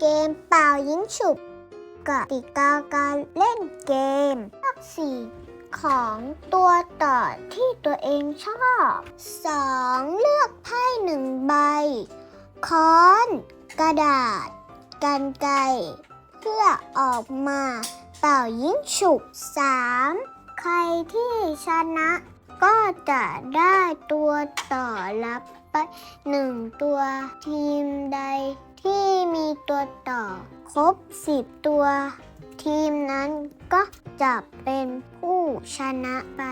เกมเป่ายิงฉุบกติกาการเล่นเกมเลือกสีของตัวต่อที่ตัวเองชอบ 2. เลือกไพ่หนึ่งใบ ค้อน กระดาษ กันไกรเพื่อออกมาเป่ายิงฉุบ 3. ใครที่ชนะก็จะได้ตัวต่อรับไปหนึ่งตัวทีมใด ที่มีตัวต่อ ครบ 10 ตัว ทีมนั้นก็จะเป็นผู้ชนะไป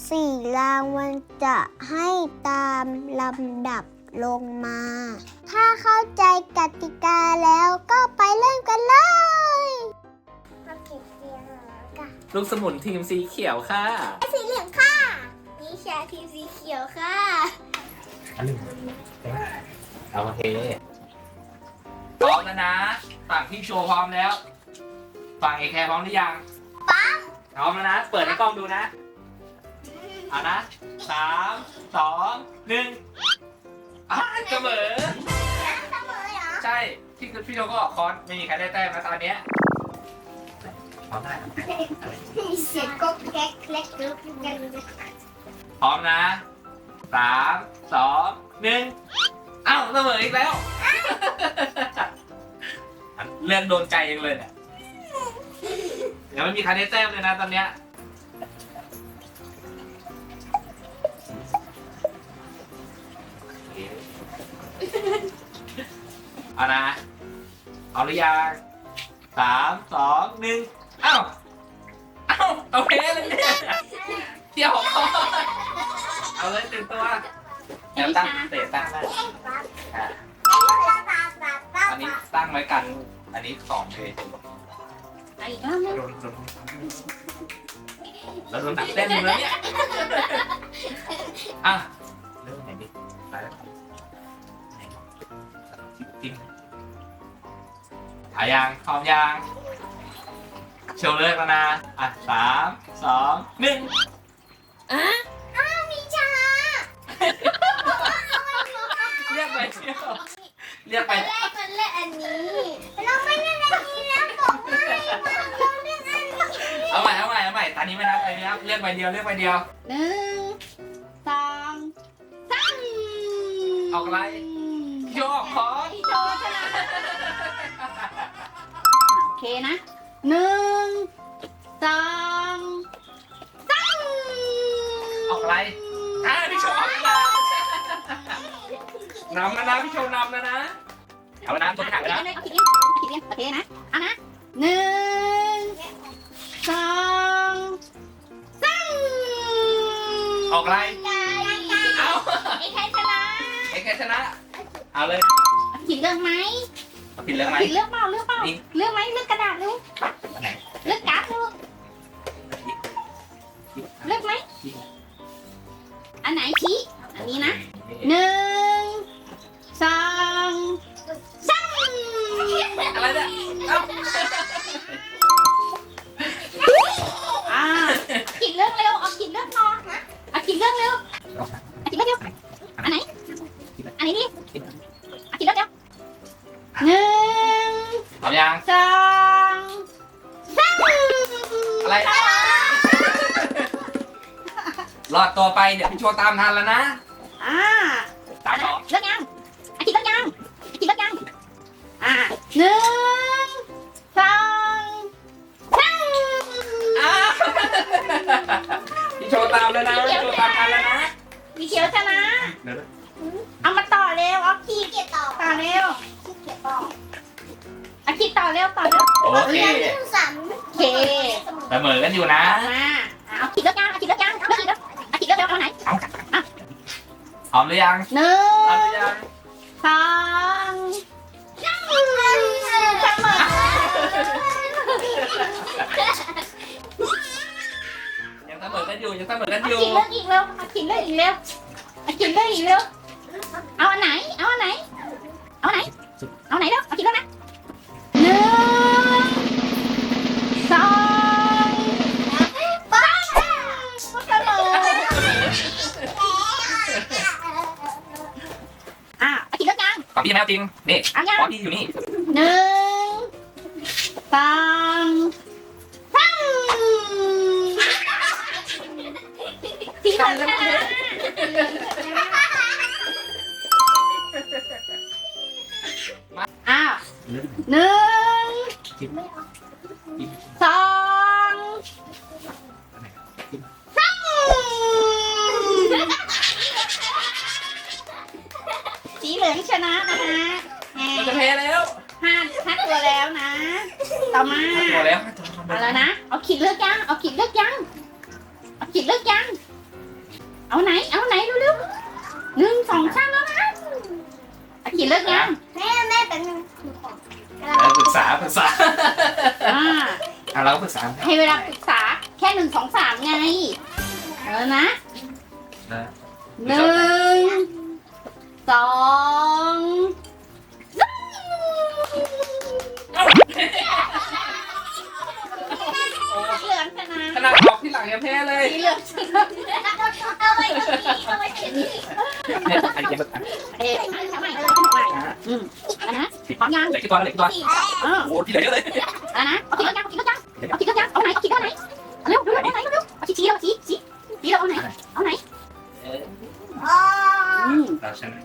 4 รางวัลจะให้ตามลำดับลงมา ถ้าเข้าใจกติกาแล้วก็ไปเล่นกันเลยมาเก็บเสียงกันลูกสมุนทีมสีเขียวค่ะ สีเหลืองค่ะนี่แชร์ทีมสีเขียวค่ะอันหนึ่งเอาโอเคพร้อม แล้วนะ ฝั่งพี่โชว์พร้อมแล้ว ฝั่งเอแคร์พร้อมหรือยังพร้อมพร้อมแล้วนะ เปิดให้กล้องดูนะ เอานะสามสองหนึ่งอะเสมอ เสมอเหรอใช่ที่พี่โชว์ก็ออกคอนไม่มีใครได้แต้มนะตอนเนี้ยพร้อมได้มีเสียงก็แก๊กแก๊กลุกกันพร้อมนะสามสองหนึ่งเอ้าเสมออีกแล้ว เรื่องโดนใจยังเลยเนี่ยยังไม่มีใครได้แต้มเลยนะตอนเนี้ยเอานะ เอาหรือยังสามสองหนึ่งเอ้าเอ้าเอาเพลเลยเนี่ยเที่ยวก่อนเอาเลยตื่นตัวเดี๋ยวตั้งเตะตั้งได้อะอั นนี้ตั้งไว้กัน อันนี้สองเลยอีกรอบนึงโดนโดนแล้วโดนตัดเต้นอยู่แล้วเนี่ยอะเริ่มไหนดิไปแล้วไหนจิ้มถ่ายยังพร้อมยังโชว์เลยมานะอะสามสองหนึ่งอะมีช้าเรียกไปเที่ยว เรียกไป แรกมันเล่นอันนี้ เราไม่เล่นอันนี้แล้วบอกไม่ว่าเราเล่นอันนี้เอาใหม่เอาใหม่เอาใหม่ตอนนี้ไม่นับไปนับเรียกไปเดียวเรียกไปเดียว หนึ่งสองสามออกอะไร โยกขอพี่โชนะโอเคนะหนึ่งสอง นำแล้วนะพี่โชว์นำแล้วนะ เอาแล้วนะตัวหนักเอาแล้วเขียนเลยเอาเขียนเรียนเอาเขียนเรียนโอเคนะ เอานะหนึ่งสองสามออกอะไรเอาไอ้ใครชนะไอ้แค่ชนะ เอาเลยเอาเขียนเลือกไหมเอาผิดเรื่องไหมผิดเลือกเปล่าเลือกเปล่านี่เลือกไหมเลือกกระดาษเร็วอันไหนเลือกการ์ดเร็วเลือกไหมอันไหนชี้อันนี้นะหนึ่ง เนี่ยเอ้าอ่ากินเลือกเร็วเอากินเลือกพอเอากินเลือกเร็วเอากินเลือกเร็วอันไหนอันนี้ดิเอากินเลือกเร็วหนึ่งเอายังสองสามอะไรรอดตัวไปเดี๋ยวพี่โชว์ตามทันแล้วนะอ่า มาเอาขีดเลือกยังเอาขีดเลือกยังเลือกขีดเลือกเอาขีดเลือกเร็วเอาไหนพร้อมหรือ อะเอาขีดเลือกยังฝั่งพี่แมวจริงนี่เอายังพร้อมพี่อยู่นี่หนึ่งสองสามสีเหลืองชนะอ้าวหนึ่ง มาตัวแล้วเอาแล้วนะ เอาขีดเลือกยัง เอาขีดเลือกยัง เอาขีดเลือกยัง เอาไหน เอาไหนเร็วๆหนึ่งสองสามแล้วนะเอาขีดเลือกยัง แม่แม่เป็นหนึ่งเราปรึกษาปรึกษาอ่า อะเราก็ปรึกษาให้เวลาปรึกษาแค่หนึ่งสองสามไง เอาแล้วนะนะ หนึ่งสอง ออกที่หลังยังแพ้เลยสีเหลืองเอาไว้ตรงนี้เอาไว้ตรงนี้อันนี้มันเอ๊ะทำไมเลยทำไมอืมอันนะพร้อมยังเหล็กตัวเหล็กตัวอ่าโอ้โหที่เหลือเยอะเลยอานะเอาขีดเอกยังเอาขีดเอกยังเอาขีดเอกยังเอาไหนขีดเอกไหนเร็วเร็วเอาไหนเร็วเอาขีดชี้เราชี้ชี้ชี้เราเอาไหนเอาไหนอ๋ออืมเราชนะ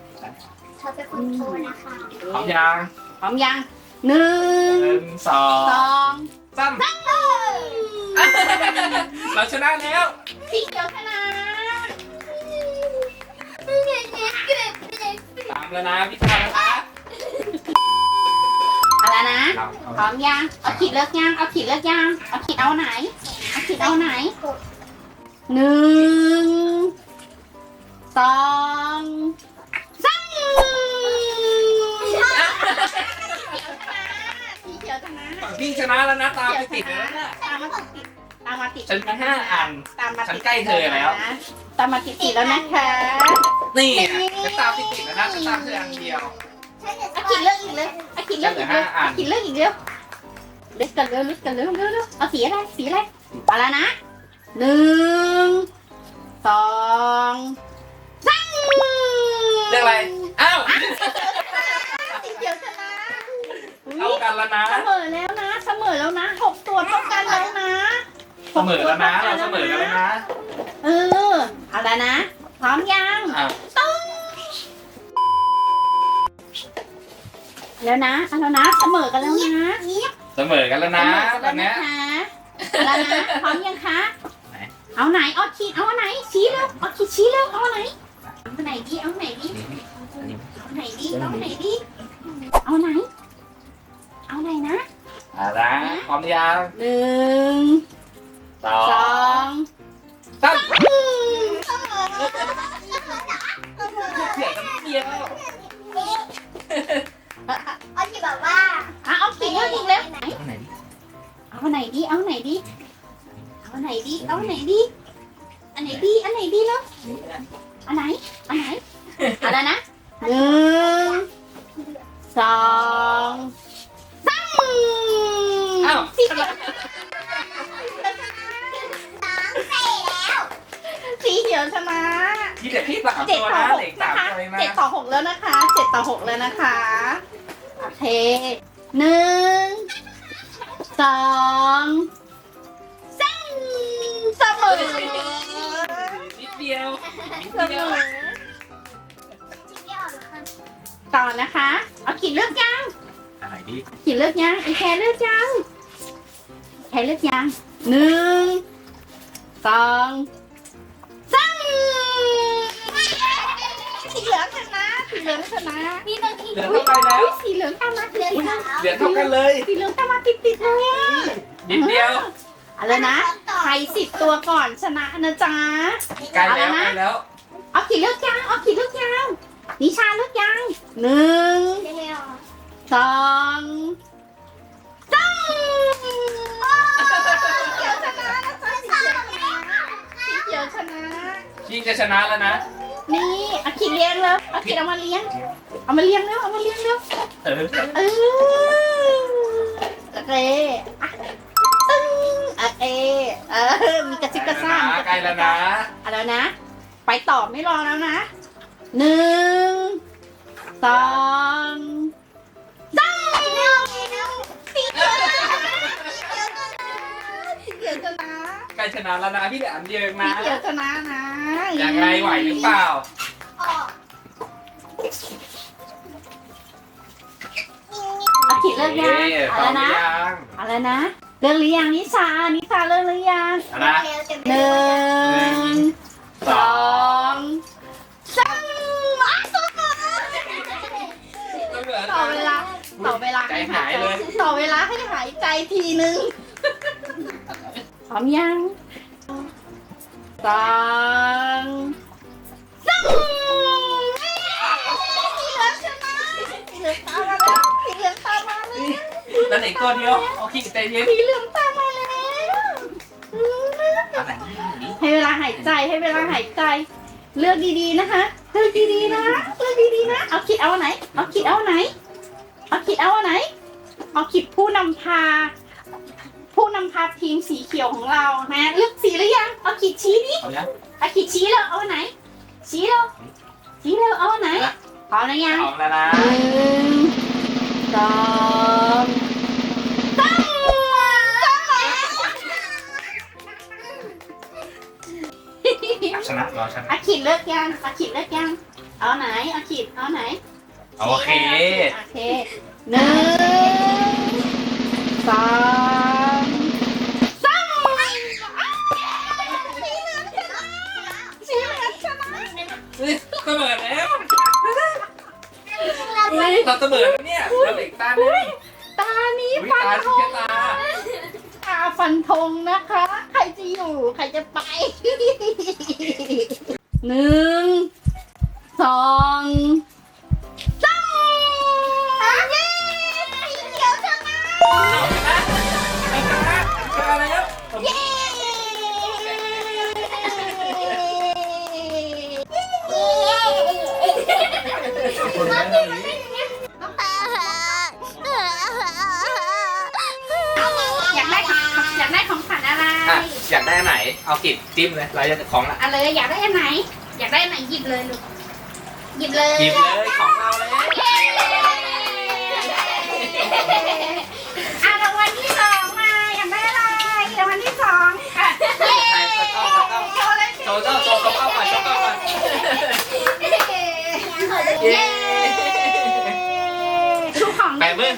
เธอเป็นคนโทรนะคะพร้อมยังพร้อมยังหนึ่งนึ่งสองสาม เราชนะแล้ว สีเขียวชนะตามแล้วนะพี่ตามแล้วนะเอาละนะ เราพร้อมยัง เอาขีดเลือกยัง เอาขีดเลือกยัง เอาขีดเอาไหน เอาขีดเอาไหนหนึ่งสองสามสีเขียวชนะ ฝั่งพี่ชนะแล้วนะตามไปติดเลยนะ ตามมาติด ตามมาติดฉันมีห้าอันตามมาฉัตินดใกล้เธอแล้วตามมาติดติดแล้วนะคะนี่ฉันตามไปติดแล้วนะฉันตามเธออันเดียว อากินเลือกอีกเลยอากินเลือกอีกเลยอากินเลือกอีกเร็วเลือกกันเร็วเลือกกันเร็วเร็วเร็วเอาสีอะไรสีอะไรมาแล้วนะหนึ่งสองสามเรื่องอะไร อ้าว สีเขียวชนะเท่ากันแล้วนะ เสมอแล้วนะ เสมอแล้วนะหกตัว มอแล้วนะเราเสมอกันแล้วนะเออเอาแล้วนะ พร้อมยังอะแล้วนะเอาแล้วนะเสมอกันแล้วนะเสมอกันแล้วนะเสมอตกัอนนแล้วเนี้นะยคะแล้วนะพร้อมยังคะไหนเอาไหนเอาขีดเอาไหนชี้เร็วเอาขีดชี้เร็วเอาไหนเอาไหนดีเอาไหนดีเอาไหนดีเอาไหนดีเอาไหน เอาไหนนะ อะนะพร้อมหรือยังหนึ่ง สอสองงสามอืมเสียกันเดียวเอาที่แบบว่าอะเอาขีดเร็วอีกเร็วไหนเอาไหนเอาไหนดี เอาไหนดี เอาไหนดี เอาไหนดี อันไหนดี อันไหนดีแล้วนี่นะอันไหน อันไหนเอันนั้นนะหนึ่งสองสามอ้าวสีเขียว สีเขียวชนะที่เด็กพี่สามเจ็ดตัวต่อนะหกเหล็กสานะมคะตัวเองนะเจ็ดต่อหกแล้วนะคะเจ็ดต่อหกแล้วนะคะโอเคหนึ่งสองสามเสมอนิดเดียวนิดเสเดีมยวอที่ไม่ออกนะคะต่อนะคะ เอาขีดเลือกยัง อะไรดีขีดเลือกยังอีแคร์เลือกยังแคร์เลือกยังหนึ่งสอง เหลืองชนะนี่บางทีเหลือเท่ากันแล้ว อุ๊ยสีเหลืองตามมาติดเดือนติดสามเหลือเท่ากันเลยสีเหลืองตามมาติดติดๆเลยอะนิดเดียวเอาเลยนะใครสิบตัวก่อนชนะนะจ๊ะ ใกล้แล้วใกล้แล้วเอาขีดเลือกยังเอาขีดเลือกยังนิชาเลือกยังหนึ่งยังไม่ออกสองสามเขียวชนะนะจ๊ะสีเขียวชนะสีเขียวชนะยิ่งจะชนะแล้วนะ นี่ เอาขีดเลี้ยงแล้วเอาขีดเอามาเลี้ยง เอามาเลี้ยงแล้วเอามาเลี้ยงแล้วเออเออโอเคอะตึ้งโอเคเออมีกระซิบกระซาบไกลแล้วนะเอาแล้วนะ ไปต่อไม่รอแล้วนะหนึ่งสองสามสีเขียวสีเขียวชนะใกล้ชนะแล้วนะพี่เหลืออันเดียวเองสีนะเขียวชนะนะ อย่างไรไหวหรือเปล่า ลิกยังเอ๊ะเอาแล้วนะพร้อมหรือยังเอาแล้วนะ เลิกหรือยังนิชานิชาเลิกหรือยังเอานะหนึ่งสองสามอ้าวต่อเวลาต่อเวลาใจหายเลยต่อเวลาให้หายใจทีนึงพร้อมยังสอง แล้วไหนตัวเดียวโอเคใจเย็นสีเหลืองตามมาแล้วอะไรนี่ให้เวลาหายใจให้เวลาหายใจ เลือกดีๆนะคะ เลือกดีๆนะเลือกดีๆนะเอาคิดเอาไหน เอาคิดเอาไหน เอาคิดเอาไหน เอาคิดผู้นำพา ผู้นำพาทีมสีเขียวของเรานะเลือกสีหรือยังเอาคิดชี้ดิเอาเนี่เอาคิดชี้เลยเอาไหน ชี้เลยชี้เลยเอาไหนพร้อมแล้วยังพร้อมแล้วนะหนึ่งสอง รอชนะอาขิดเลิกยังอาขิดเลิกยัง เอาไหนอาขิดเอาไหนโอเคโอเคหนึ่งสองสามสีเหลืองชนะสีเหลืองชนะเฮ้ยเสมอแล้วเฮ้ยเราเสมอแล้วเนี่ยเราเหล็กตาเลยตานี้อุ้ยฟันตาธชี้งตาตาฟันธงนะคะ ใครจะอยู่ ใครจะไป กิจจิ้มเลยเราจะของละเอาเลยอยากได้อัไหน อยากได้อัไหนหยิบเลยลูกหยิบเลยหยิบเลยของเราเลยเย้อะรางวัลที่สองมาอยากได้อะไรรางวัลที่สองอะเย้ใครตะกล้อตะอโชว์เลยโชว์เจ้าโชว์ตะกล้องก่อนตะกล้อก่อนเย้เย้ชูของไปมือ